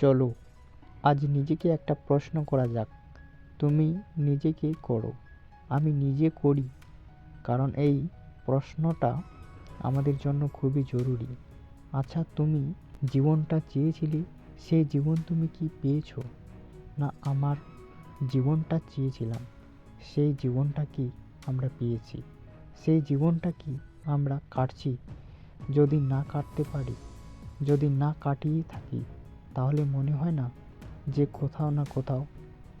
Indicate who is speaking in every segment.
Speaker 1: চলো, আজ নিজেকে একটা প্রশ্ন করা যাক। তুমি নিজেকে করো, আমি নিজে করি। কারণ এই প্রশ্নটা আমাদের জন্য খুবই জরুরি। আচ্ছা তুমি জীবনটা চেয়েছিলে সেই জীবন তুমি কি পেয়েছ? না, আমার জীবনটা চেয়েছিলাম, সেই জীবনটা কি আমরা পেয়েছি? সেই জীবনটা কি আমরা কাটছি? যদি না কাটতে পারি, যদি না কাটিয়ে থাকি তাহলে মনে হয় না যে কোথাও না কোথাও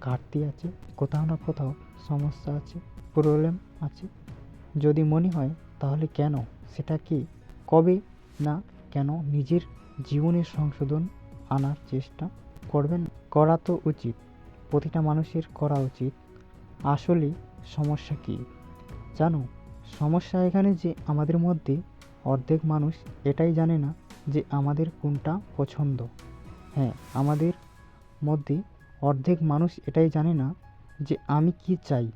Speaker 1: ঘাটতি আছে, কোথাও না কোথাও সমস্যা আছে প্রবলেম আছে। যদি মনে হয় তাহলে কেন? সেটা কি? কবে না কেন নিজের জীবনের সংশোধন আনার চেষ্টা করবেন? করা তো উচিত, প্রতিটা মানুষের করা উচিত। আসলে সমস্যা কী? জানো, সমস্যা এখানে যে আমাদের মধ্যে অর্ধেক মানুষ এটাই জানে না যে আমাদের কোনটা পছন্দ। হ্যাঁ আমাদের মধ্যে অর্ধেক মানুষ এটাই জানে না যে আমি কি চাই।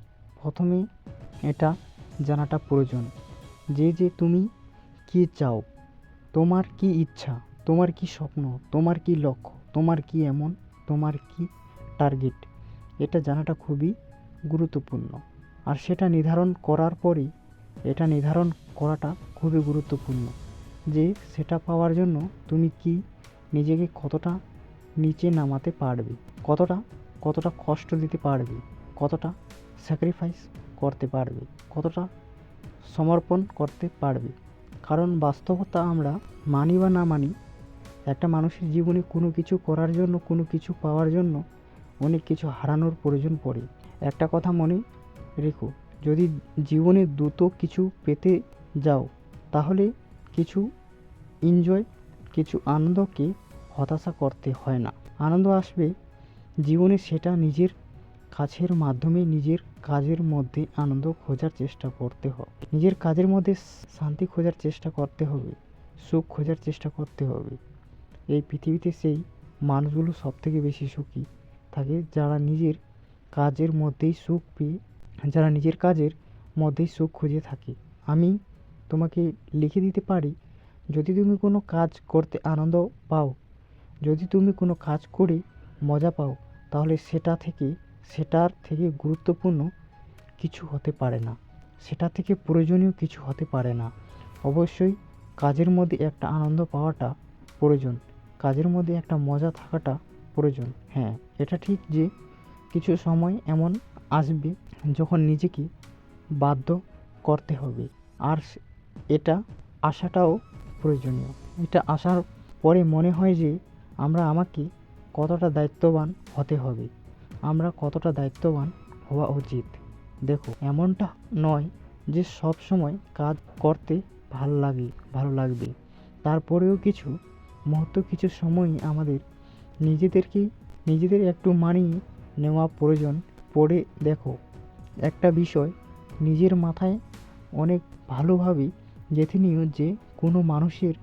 Speaker 1: প্রথমে এটা জানাটা প্রয়োজন। যে যে তুমি কি চাও, তোমার কি ইচ্ছা, তোমার কি স্বপ্ন, তোমার কি লক্ষ্য, তোমার কি এমন, তোমার কি টার্গেট, এটা জানাটা খুবই গুরুত্বপূর্ণ। আর সেটা নির্ধারণ করার পরেই এটা নির্ধারণ করাটা খুবই গুরুত্বপূর্ণ যে, সেটা পাওয়ার জন্য তুমি কি নিজেকে কতটা নিচে নামাতে পারবে? কতটা কতটা কষ্ট দিতে পারবে? কতটা স্যাক্রিফাইস করতে পারবে? কতটা সমর্পণ করতে পারবে? কারণ বাস্তবতা আমরা মানি বা না মানি, একটা মানুষের জীবনে কোনো কিছু করার জন্য, কোনো কিছু পাওয়ার জন্য অনেক কিছু হারানোর প্রয়োজন পড়ে। একটা কথা মনে রেখো, যদি জীবনে দ্রুত কিছু পেতে যাও, তাহলে কিছু এনজয় কিছু আনন্দকে হতাশা করতে হয় না। আনন্দ আসবে। জীবনে সেটা নিজের কাছের মাধ্যমে নিজের কাজের মধ্যে আনন্দ খোঁজার চেষ্টা করতে হবে। নিজের কাজের মধ্যে শান্তি খোঁজার চেষ্টা করতে হবে। সুখ খোঁজার চেষ্টা করতে হবে। এই পৃথিবীতে সেই মানুষগুলো সব থেকে বেশি সুখী থাকে, যারা নিজের কাজের মধ্যেই সুখ পেয়ে, যারা নিজের কাজের মধ্যেই সুখ খুঁজে থাকে। আমি তোমাকে লিখে দিতে পারি, যদি তুমি কোনো কাজ করতে আনন্দ পাও যদি তুমি কোনো কাজ করে মজা পাও, তাহলে সেটা থেকে, সেটার থেকে গুরুত্বপূর্ণ কিছু হতে পারে না। সেটা থেকে প্রয়োজনীয় কিছু হতে পারে না। অবশ্যই কাজের মধ্যে একটা আনন্দ পাওয়াটা প্রয়োজন। কাজের মধ্যে একটা মজা থাকাটা প্রয়োজন। হ্যাঁ এটা ঠিক যে কিছু সময় এমন আসবে যখন নিজেকে বাধ্য করতে হবে। আর এটা আসাটাও প্রয়োজনীয়। এটা আসার পরে মনে হয় যে আমরা আমাকে কতটা দায়িত্ববান হতে হবে? আমরা কতটা দায়িত্ববান হওয়া উচিত? দেখো, এমনটা নয় যে সব সময় কাজ করতে ভালো লাগে, ভালো লাগবে। তারপরেও কিছু মুহূর্ত, কিছু সময় আমাদের নিজেদেরকে, নিজেদের একটু মানিয়ে নেওয়া প্রয়োজন। পড়ে দেখো, একটা বিষয় নিজের মাথায় অনেক ভালোভাবে গেঁথে নিও যে কোনো মানুষের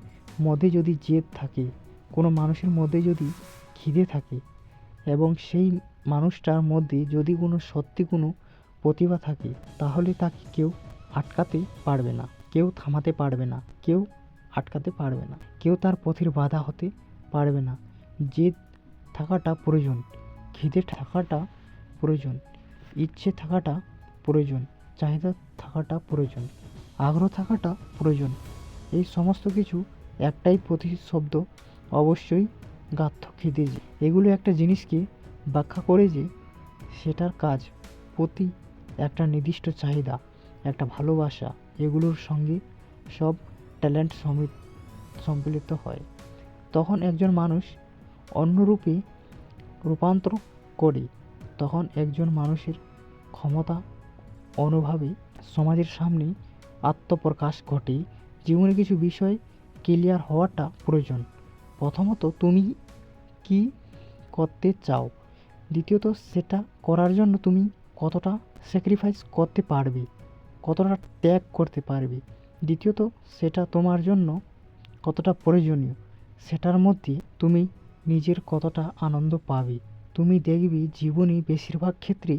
Speaker 1: মধ্যে যদি জেদ থাকে কোনো মানুষের মধ্যে যদি খিদে থাকে এবং সেই মানুষটার মধ্যে যদি কোনো সত্যি কোনো প্রতিভা থাকে, তাহলে তাকে কেউ আটকাতে পারবে না, কেউ থামাতে পারবে না, কেউ আটকাতে পারবে না, কেউ তার পথের বাধা হতে পারবে না। জেদ থাকাটা প্রয়োজন খিদে থাকাটা প্রয়োজন, ইচ্ছে থাকাটা প্রয়োজন, চাহিদা থাকাটা প্রয়োজন, আগ্রহ থাকাটা প্রয়োজন, এই সমস্ত কিছু একটাই প্রতিশব্দ অবশ্যই খিদে যে। এগুলো একটা জিনিসকে ব্যাখ্যা করে যে সেটার কাজ প্রতি একটা নির্দিষ্ট চাহিদা, একটা ভালোবাসা, এগুলোর সঙ্গে সব ট্যালেন্ট সমিত সম্মিলিত হয়। তখন একজন মানুষ অন্যরূপে রূপান্তর করে। তখন একজন মানুষের ক্ষমতা, অনুভাবে সমাজের সামনে আত্মপ্রকাশ ঘটে। জীবনে কিছু বিষয় ক্লিয়ার হওয়াটা প্রয়োজন। প্রথমত তুমি কি করতে চাও? দ্বিতীয়ত, সেটা করার জন্য তুমি কতটা স্যাক্রিফাইস করতে পারবে? কতটা ত্যাগ করতে পারবে? দ্বিতীয়ত, সেটা তোমার জন্য কতটা প্রয়োজনীয়? সেটার মধ্যে তুমি নিজের কতটা আনন্দ পাবে? তুমি দেখবে জীবনে বেশিরভাগ ক্ষেত্রে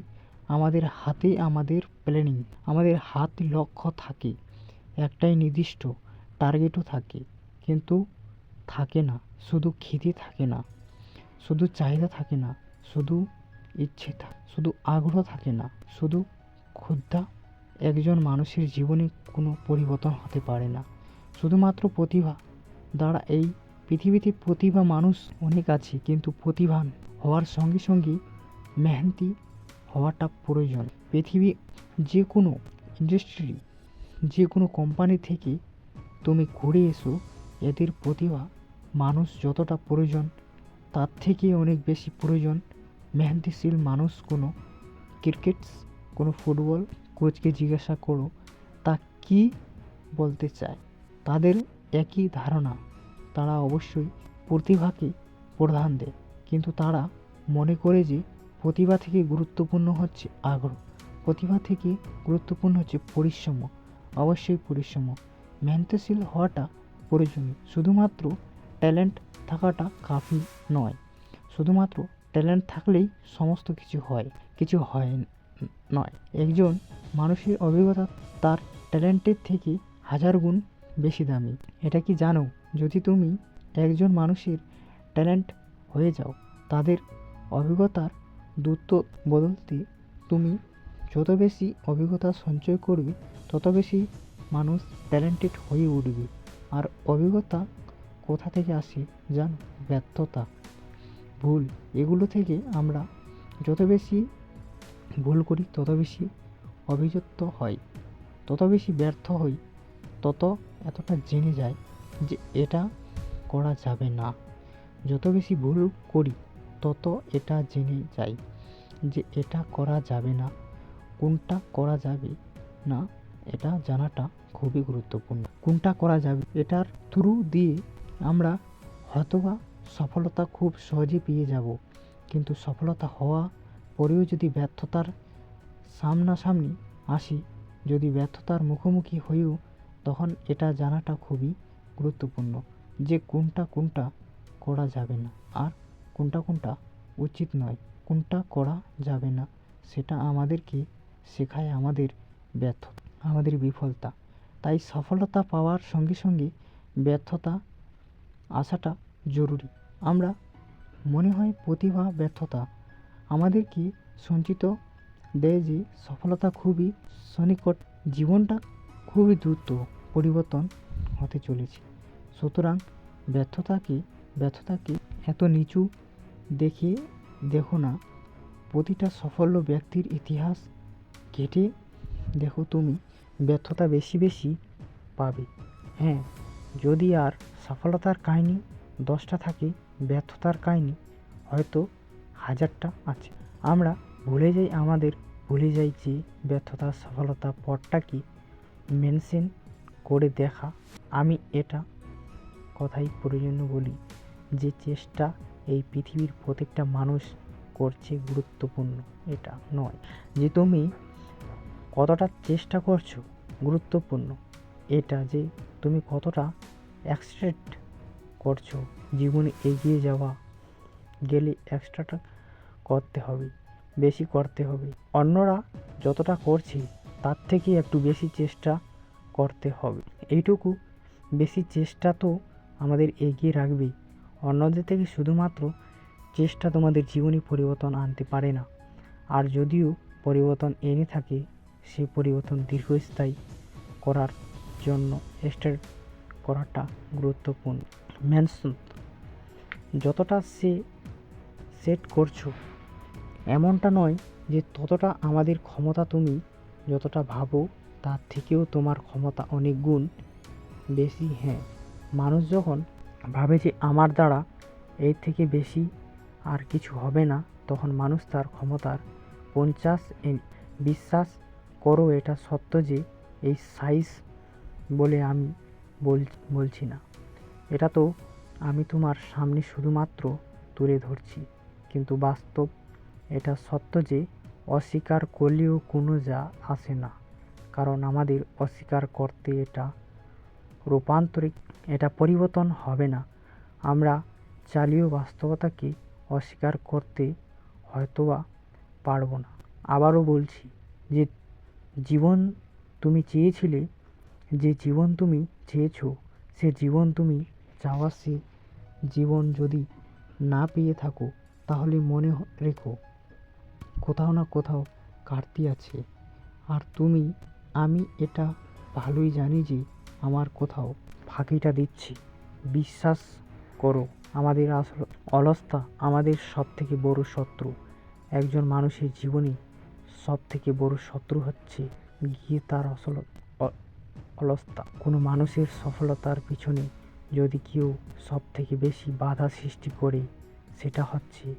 Speaker 1: আমাদের হাতে আমাদের প্ল্যানিং আমাদের হাত লক্ষ্য থাকে। একটাই নির্দিষ্ট টার্গেটও থাকে, কিন্তু থাকে না। শুধু খিদে থাকে না, শুধু চাহিদা থাকে না, শুধু ইচ্ছে শুধু আগ্রহ থাকে না, শুধু ক্ষুদ্ধা একজন মানুষের জীবনে কোনো পরিবর্তন হতে পারে না। শুধুমাত্র প্রতিভা দ্বারা এই পৃথিবীতে প্রতিভা মানুষ অনেক আছে, কিন্তু প্রতিভান হওয়ার সঙ্গে সঙ্গে মেহনতি হওয়াটা প্রয়োজন। পৃথিবী যে কোনো ইন্ডাস্ট্রি যে কোনো কোম্পানি থেকে তুমি ঘুরে এসো, এদের প্রতিভা মানুষ যতটা প্রয়োজন, তার থেকে অনেক বেশি প্রয়োজন। মেহনতিশীল মানুষ কোনো ক্রিকেট, কোনো ফুটবল কোচকে জিজ্ঞাসা করো, তা কি বলতে চায়? তাদের একই ধারণা। তারা অবশ্যই প্রতিভাকে প্রধান দেয়, কিন্তু তারা মনে করে যে প্রতিভা থেকে গুরুত্বপূর্ণ হচ্ছে আগ্রহ। প্রতিভা থেকে গুরুত্বপূর্ণ হচ্ছে পরিশ্রম। অবশ্যই পরিশ্রম। মেহনতশীল হওয়াটা প্রয়োজনীয়। শুধুমাত্র ট্যালেন্ট থাকাটা কাফি নয়। শুধুমাত্র ট্যালেন্ট থাকলেই সমস্ত কিছু হয় কিছু হয় নয়। একজন মানুষের অভিজ্ঞতা তার ট্যালেন্টের থেকে হাজার গুণ বেশি দামি। এটা কি জানো? যদি তুমি একজন মানুষের ট্যালেন্ট হয়ে যাও, তাদের অভিজ্ঞতার দ্রুত বদলতে তুমি যত বেশি অভিজ্ঞতা সঞ্চয় করবে, তত বেশি মানুষ ট্যালেন্টেড হয়ে উঠবে। আর অভিজ্ঞতা কোথা থেকে আসে জানো? ব্যর্থতা। ভুল। এগুলো থেকে আমরা যত বেশি ভুল করি, তত বেশি অভিযুক্ত হই। তত বেশি ব্যর্থ হই, তত এতটা জেনে যায় যে এটা করা যাবে না। যত বেশি ভুল করি, তত এটা জেনে যাই যে এটা করা যাবে না। কোনটা করা যাবে না, এটা জানাটা খুবই গুরুত্বপূর্ণ। কোনটা করা যাবে, এটার থ্রু দিয়ে আমরা হয়তোবা সফলতা খুব সহজে পেয়ে যাব। কিন্তু সফলতা হওয়া পরেও যদি ব্যর্থতার সামনাসামনি আসি, যদি ব্যর্থতার মুখোমুখি হয়েও তখন এটা জানাটা খুবই গুরুত্বপূর্ণ যে কোনটা কোনটা করা যাবে না। আর কোনটা কোনটা উচিত নয়, কোনটা করা যাবে না, সেটা আমাদেরকে শেখায় আমাদের ব্যর্থতা, আমাদের বিফলতা। তাই সফলতা পাওয়ার সঙ্গে সঙ্গে ব্যর্থতা আসাটা জরুরি। আমরা মনে হয় প্রতিভা, ব্যর্থতা আমাদেরকে সঞ্চিত দেয় যে সফলতা খুবই সনিকট, জীবনটা খুবই দ্রুত পরিবর্তন হতে চলেছে। সুতরাং ব্যর্থতাকে ব্যর্থতাকে এত নিচু দেখে দেখো না। প্রতিটা সাফল্য ব্যক্তির ইতিহাস কেটে দেখো তুমি, ব্যর্থতা বেশি বেশি পাবে। হ্যাঁ যদি আর সফলতার কাহিনী দশটা থাকে, ব্যর্থতার কাহিনী, হয়তো হাজারটা আছে। আমরা ভুলে যাই আমাদের, ভুলে যাই যে ব্যর্থতা, সফলতা পথটা কি মেনশন করে দেখা। আমি এটা কথাই প্রয়োজনীয় বলি যে চেষ্টা এই পৃথিবীর প্রত্যেকটা মানুষ করছে গুরুত্বপূর্ণ, এটা নয়। যে তুমি কতটা চেষ্টা করছ, গুরুত্বপূর্ণ। এটা যে তুমি কতটা অ্যাক্সিডেন্ট করছ, জীবনে এগিয়ে যাওয়া গেলে এক্সট্রাটা করতে হবে, বেশি করতে হবে। অন্যরা যতটা করছে, তার থেকে একটু বেশি চেষ্টা করতে হবে। এইটুকু বেশি চেষ্টা তো আমাদের এগিয়ে রাখবে। অন্যদের থেকে শুধুমাত্র চেষ্টা তোমাদের জীবনে পরিবর্তন আনতে পারে না। আর যদিও পরিবর্তন এনে থাকে সেই পরিবর্তন দীর্ঘস্থায়ী করার জন্য স্টার্ট করাটা গুরুত্বপূর্ণ। মেনশন যতটা সে সেট করছ, এমনটা নয় যে ততটা আমাদের ক্ষমতা তুমি যতটা ভাবো, তার থেকেও তোমার ক্ষমতা অনেক গুণ বেশি। হ্যাঁ মানুষ যখন ভাবে যে আমার দ্বারা এর থেকে বেশি আর কিছু হবে না, তখন মানুষ তার ক্ষমতার পঞ্চাশ বিশ্বাস করো, এটা সত্য যে এই সাইজ বলে আমি বল- বলছি না। এটা তো আমি তোমার সামনে শুধুমাত্র তুলে ধরছি, কিন্তু বাস্তব এটা সত্য যে অস্বীকার করলেও কোনো যা আসে না, কারণ আমাদের অস্বীকার করতে এটা রূপান্তরিক, এটা পরিবর্তন হবে না। আমরা চালিয়েও বাস্তবতাকে অস্বীকার করতে হয়তোবা পারব না। আবারও বলছি যে জীবন তুমি চেয়েছিলে যে জীবন তুমি চেয়েছো, সে জীবন তুমি চাওয়া সে জীবন যদি না পেয়ে থাকো, তাহলে মনে রেখো, কোথাও না কোথাও ঘাটতি আছে। আর তুমি, আমি এটা ভালোই জানি যে আমার কোথাও ফাঁকিটা দিচ্ছি। বিশ্বাস করো, আমাদের আসল অলসতা আমাদের সব থেকে বড় শত্রু। একজন মানুষের জীবনে সব থেকে বড় শত্রু হচ্ছে গিয়ে তার আসল অ- অলসতা কোনো মানুষের সফলতার পিছনে যদি কেউ সব থেকে বেশি বাধা সৃষ্টি করে, সেটা হচ্ছে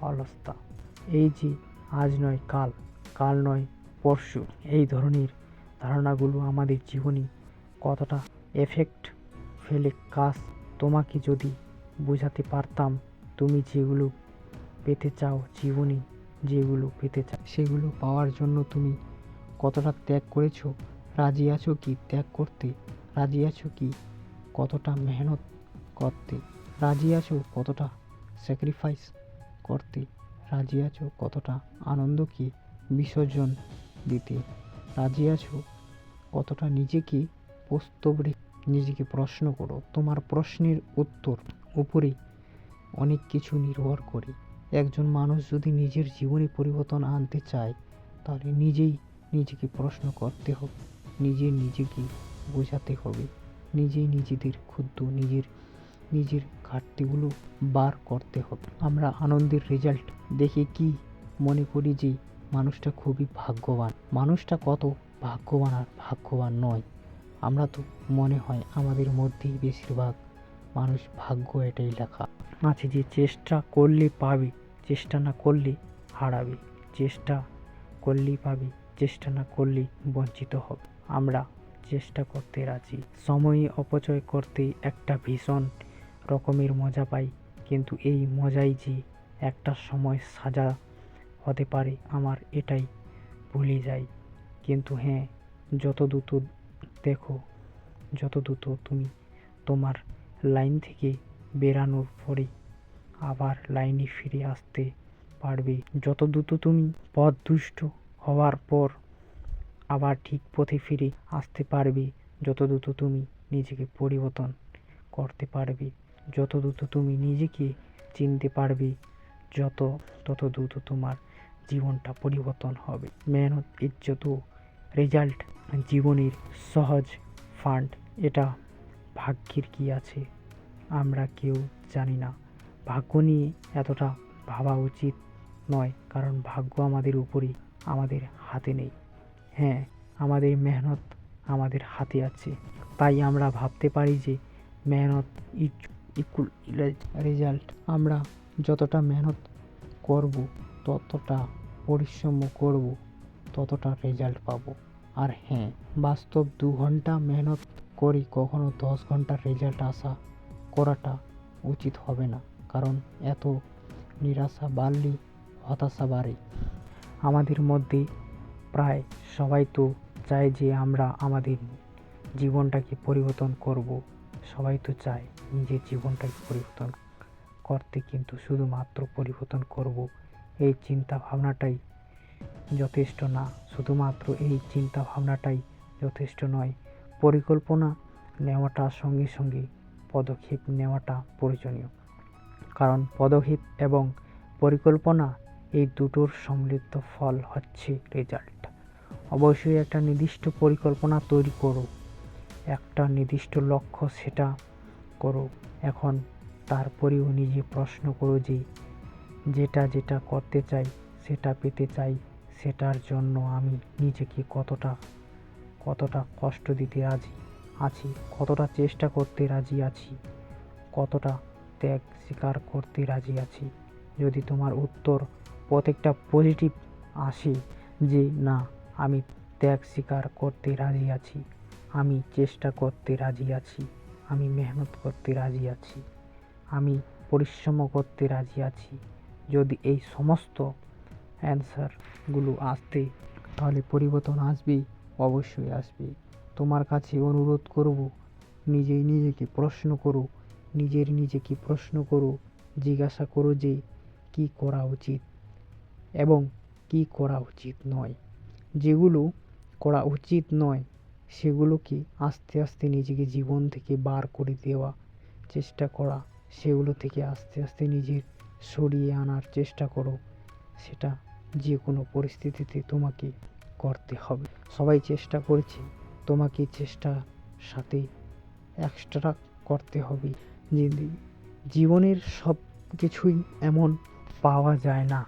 Speaker 1: অলসতা। এই যে আজ নয় কাল কাল নয় পরশু, এই ধরনের ধারণাগুলো আমাদের জীবনে কতটা এফেক্ট ফেলে কাজ তোমাকে যদি বোঝাতে পারতাম, তুমি যেগুলো পেতে চাও জীবনে, যেগুলো পেতে চাও, সেগুলো পাওয়ার জন্য তুমি কতটা ত্যাগ করেছ রাজি আছো কি ত্যাগ করতে? রাজি আছো কি কতটা মেহনত করতে? রাজি আছো কতটা স্যাক্রিফাইস করতে? রাজি আছো কতটা আনন্দকে বিসর্জন দিতে? রাজি আছো কতটা নিজেকে প্রস্তুত রেখে নিজেকে প্রশ্ন করো? তোমার প্রশ্নের উত্তর উপরে অনেক কিছু নির্ভর করে। একজন মানুষ যদি নিজের জীবনে পরিবর্তন আনতে চায়, তাহলে নিজেই নিজেকে প্রশ্ন করতে হবে। নিজে নিজেকে বোঝাতে হবে। নিজেই নিজেদের ক্ষুদ্র নিজের নিজের ঘাটতিগুলো বার করতে হবে। আমরা আনন্দের রেজাল্ট দেখে কি মনে করি যে, মানুষটা খুবই ভাগ্যবান। মানুষটা কত ভাগ্যবান আর ভাগ্যবান নয়। আমরা তো মনে হয় আমাদের মধ্যেই বেশিরভাগ মানুষ ভাগ্য এটাই লেখা। আছে যে, চেষ্টা করলে পাবে, চেষ্টা না করলে হারাবে। চেষ্টা করলেই পাবে, চেষ্টা না করলে বঞ্চিত হবে। আমরা চেষ্টা করতে রাজি। সময় অপচয় করতে একটা ভীষণ রকমের মজা পাই, কিন্তু এই মজাই যে একটা সময় সাজা হতে পারে আমার এটাই ভুলে যাই। কিন্তু হ্যাঁ যত দ্রুত দেখো, যত দ্রুত তুমি তোমার লাইন থেকে বেরানোর পরে আবার লাইনে ফিরে আসতে পারবে। যত দ্রুত তুমি পথ দুষ্ট হওয়ার পর আবার ঠিক পথে ফিরে আসতে পারবে যত দ্রুত তুমি নিজেকে পরিবর্তন করতে পারবে। যত দ্রুত তুমি নিজেকে চিনতে পারবে, যত তত দ্রুত তোমার জীবনটা পরিবর্তন হবে। মেহনত, ইজ্জত ও রেজাল্ট জীবনের সহজ ফান্ড এটা ভাগ্যের কি আছে আমরা কেউ জানি না। ভাগ্য নিয়ে এতটা ভাবা উচিত নয়, কারণ ভাগ্য আমাদের উপরই আমাদের হাতে নেই। হ্যাঁ আমাদের মেহনত আমাদের হাতে আছে। তাই আমরা ভাবতে পারি যে মেহনত ইকুয়াল রেজাল্ট আমরা যতটা মেহনত করব, ততটা পরিশ্রম করব, ততটা রেজাল্ট পাব। আর হ্যাঁ বাস্তব দু ঘণ্টা মেহনত করি, কখনো দশ ঘণ্টার রেজাল্ট আশা করাটা উচিত হবে না, কারণ এত নিরাশা বাড়লে হতাশা বাড়ে। আমাদের মধ্যে প্রায় সবাই তো চায় যে আমরা আমাদের জীবনটাকে পরিবর্তন করব। সবাই তো চায় নিজের জীবনটাকে পরিবর্তন করতে, কিন্তু শুধুমাত্র পরিবর্তন করব এই চিন্তা ভাবনাটাই যথেষ্ট না। শুধুমাত্র এই চিন্তা ভাবনাটাই যথেষ্ট নয়, পরিকল্পনা নেওয়াটা সঙ্গে সঙ্গে, পদক্ষেপ নেওয়াটা প্রয়োজনীয়। কারণ পদক্ষেপ এবং পরিকল্পনা এই দুটোর সম্মিলিত ফল হচ্ছে রেজাল্ট। অবশ্যই একটা নির্দিষ্ট পরিকল্পনা তৈরি করো। একটা নির্দিষ্ট লক্ষ্য সেটা করো। এখন তারপরেও নিজে প্রশ্ন করো যে, যেটা যেটা করতে চাই, সেটা পেতে চাই, সেটার জন্য আমি নিজেকে কতটা কতটা কষ্ট দিতে রাজি আছি, কতটা চেষ্টা করতে রাজি আছি, কতটা ত্যাগ স্বীকার করতে রাজি আছি। যদি তোমার উত্তর প্রত্যেকটা পজিটিভ আসে যে, না আমি ত্যাগ স্বীকার করতে রাজি আছি। আমি চেষ্টা করতে রাজি আছি। আমি মেহনত করতে রাজি আছি। আমি পরিশ্রম করতে রাজি আছি। যদি এই সমস্ত অ্যান্সারগুলো আসতে, তাহলে পরিবর্তন আসবেই, অবশ্যই আসবে তোমার কাছে অনুরোধ করব, নিজেই নিজেকে প্রশ্ন করো, নিজের নিজেকে প্রশ্ন করো, জিজ্ঞাসা করো যে, কি করা উচিত? এবং কি করা উচিত নয়? যেগুলো করা উচিত নয়, সেগুলোকে আস্তে আস্তে নিজেকে জীবন থেকে বার করে দেওয়া, চেষ্টা করা, সেগুলো থেকে আস্তে আস্তে নিজের সরিয়ে আনার চেষ্টা করো। সেটা যে কোনো পরিস্থিতিতে তোমাকে করতে হবে। সবাই চেষ্টা করছে, তোমাকে চেষ্টার সাথে এক্সট্রা করতে হবে। জীবনের সব কিছুই এমন পাওয়া যায় না,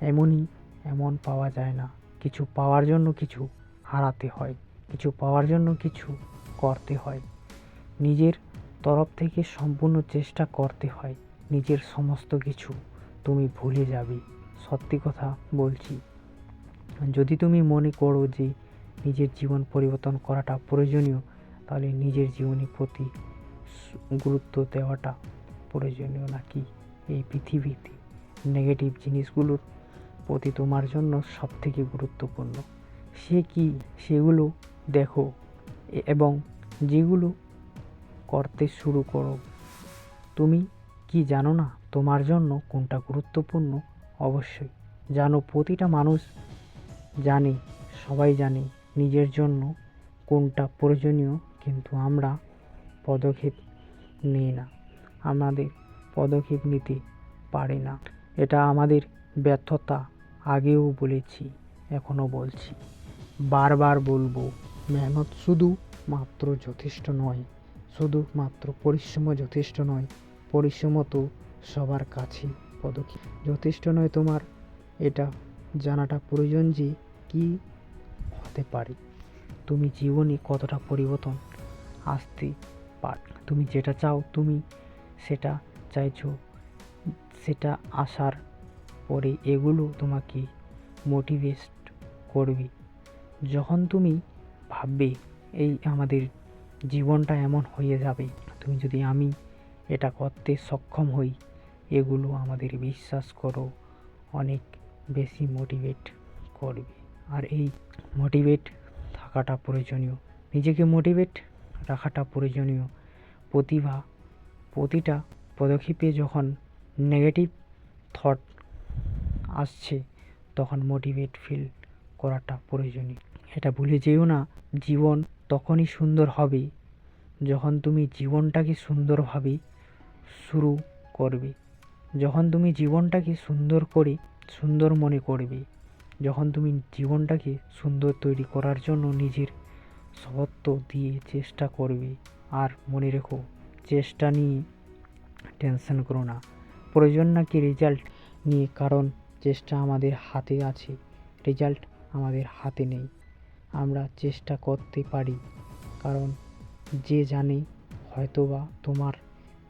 Speaker 1: এমনই এমন পাওয়া যায় না। কিছু পাওয়ার জন্য কিছু হারাতে হয়, কিছু পাওয়ার জন্য কিছু করতে হয়। নিজের তরফ থেকে সম্পূর্ণ চেষ্টা করতে হয়, নিজের সমস্ত কিছু তুমি ভুলে যাবে, সত্যি কথা বলছি। যদি তুমি মনে করো যে নিজের জীবন পরিবর্তন করাটা প্রয়োজনীয়, তাহলে নিজের জীবনের প্রতি গুরুত্ব দেওয়াটা প্রয়োজনীয় নাকি? এই পৃথিবীতে নেগেটিভ জিনিসগুলোর প্রতি তোমার জন্য সবথেকে গুরুত্বপূর্ণ। সে কি সেগুলো দেখো এবং যেগুলো করতে শুরু করো। তুমি কি জানো না তোমার জন্য কোনটা গুরুত্বপূর্ণ? অবশ্যই। জানো প্রতিটা মানুষ জানে, সবাই জানে নিজের জন্য কোনটা প্রয়োজনীয়, কিন্তু আমরা পদক্ষেপ নিই না। আমাদের পদক্ষেপ নিতে পারি না। এটা আমাদের ব্যর্থতা আগেও বলেছি, এখনও বলছি। বারবার বলব, মেহনত শুধু মাত্র যথেষ্ট নয়, শুধু মাত্র পরিশ্রম যথেষ্ট নয় পরিশ্রম তো সবার কাছে পদক্ষেপ। যথেষ্ট নয় তোমার, এটা জানাটা প্রয়োজন যে কি হতে পারে। তুমি জীবনে কতটা পরিবর্তন আসতে পার, তুমি যেটা চাও তুমি সেটা চাইছো, সেটা আসার পরে এগুলো তোমাকে মোটিভেট করবে। যখন তুমি ভাববে, এই আমাদের জীবনটা এমন হয়ে যাবে, তুমি যদি আমি এটা করতে সক্ষম হই, এগুলো আমাদের বিশ্বাস করো, অনেক বেশি মোটিভেট করবে। আর এই মোটিভেট থাকাটা প্রয়োজনীয়। নিজেকে মোটিভেট রাখাটা প্রয়োজনীয়। প্রতিভা, প্রতিটা পদক্ষেপে যখন নেগেটিভ থট আসছে, তখন মোটিভেট ফিল করাটা প্রয়োজনীয়। এটা ভুলে যেও না, জীবন তখনই সুন্দর হবে, যখন তুমি জীবনটাকে সুন্দরভাবে শুরু করবে। যখন তুমি জীবনটাকে সুন্দর করে, সুন্দর মনে করবে, যখন তুমি জীবনটাকে সুন্দর তৈরি করার জন্য নিজের সবত্ব দিয়ে চেষ্টা করবে, আর মনে রেখো, চেষ্টা নিয়ে টেনশন করো না। প্রয়োজন নাকি রেজাল্ট নিয়ে, কারণ চেষ্টা আমাদের হাতে আছে। রেজাল্ট আমাদের হাতে নেই। আমরা চেষ্টা করতে পারি। কারণ যে জানে, হয়তোবা তোমার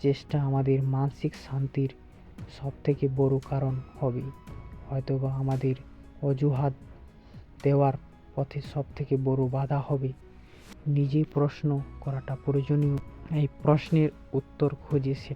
Speaker 1: চেষ্টা আমাদের মানসিক শান্তির সবথেকে বড় কারণ হবে। হয়তোবা আমাদের অজুহাত দেওয়ার পথে সবথেকে বড় বাধা হবে। নিজে প্রশ্ন করাটা প্রয়োজনীয়। এই প্রশ্নের উত্তর খুঁজে সে